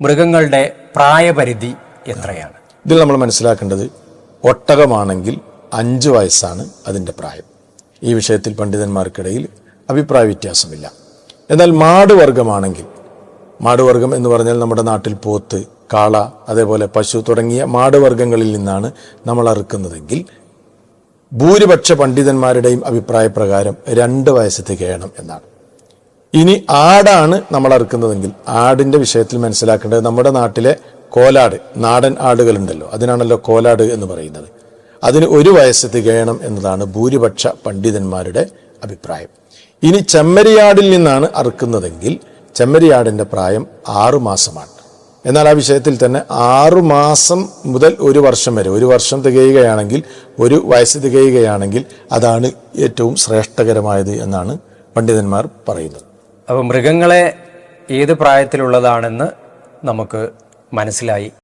മൃഗങ്ങളുടെ പ്രായപരിധി എത്രയാണ്? ഇതിൽ നമ്മൾ മനസ്സിലാക്കേണ്ടത് ഒട്ടകമാണെങ്കിൽ അഞ്ച് വയസ്സാണ് അതിന്റെ പ്രായം. ഈ വിഷയത്തിൽ പണ്ഡിതന്മാർക്കിടയിൽ അഭിപ്രായ വ്യത്യാസമില്ല. എന്നാൽ മാടുവർഗമാണെങ്കിൽ മാടുവർഗം എന്ന് പറഞ്ഞാൽ നമ്മുടെ നാട്ടിൽ പോത്ത് കാള അതേപോലെ പശു തുടങ്ങിയ മാടുവർഗങ്ങളിൽ നിന്നാണ് നമ്മൾ അറുക്കുന്നതെങ്കിൽ ഭൂരിപക്ഷ പണ്ഡിതന്മാരുടെയും അഭിപ്രായ പ്രകാരം രണ്ട് വയസ്സത്തേക്ക് എന്നാണ്. ഇനി ആടാണ് നമ്മൾ അറുക്കുന്നതെങ്കിൽ ആടിന്റെ വിഷയത്തിൽ മനസ്സിലാക്കേണ്ടത് നമ്മുടെ നാട്ടിലെ കോലാട് നാടൻ ആടുകളുണ്ടല്ലോ. അതിനാണല്ലോ കോലാട് എന്ന് പറയുന്നത്. അതിന് ഒരു വയസ്സ് തികയണം എന്നതാണ് ഭൂരിപക്ഷ പണ്ഡിതന്മാരുടെ അഭിപ്രായം. ഇനി ചെമ്മരിയാടിൽ നിന്നാണ് അറുക്കുന്നതെങ്കിൽ ചെമ്മരിയാടിന്റെ പ്രായം ആറു മാസമാണ്. എന്നാൽ ആ വിഷയത്തിൽ തന്നെ ആറു മാസം മുതൽ ഒരു വർഷം വരെ ഒരു വർഷം തികയുകയാണെങ്കിൽ ഒരു വയസ്സ് തികയുകയാണെങ്കിൽ അതാണ് ഏറ്റവും ശ്രേഷ്ഠകരമായത് എന്നാണ് പണ്ഡിതന്മാർ പറയുന്നത്. അപ്പോൾ മൃഗങ്ങളെ ഏത് പ്രായത്തിലുള്ളതാണെന്ന് നമുക്ക് മനസ്സിലായി.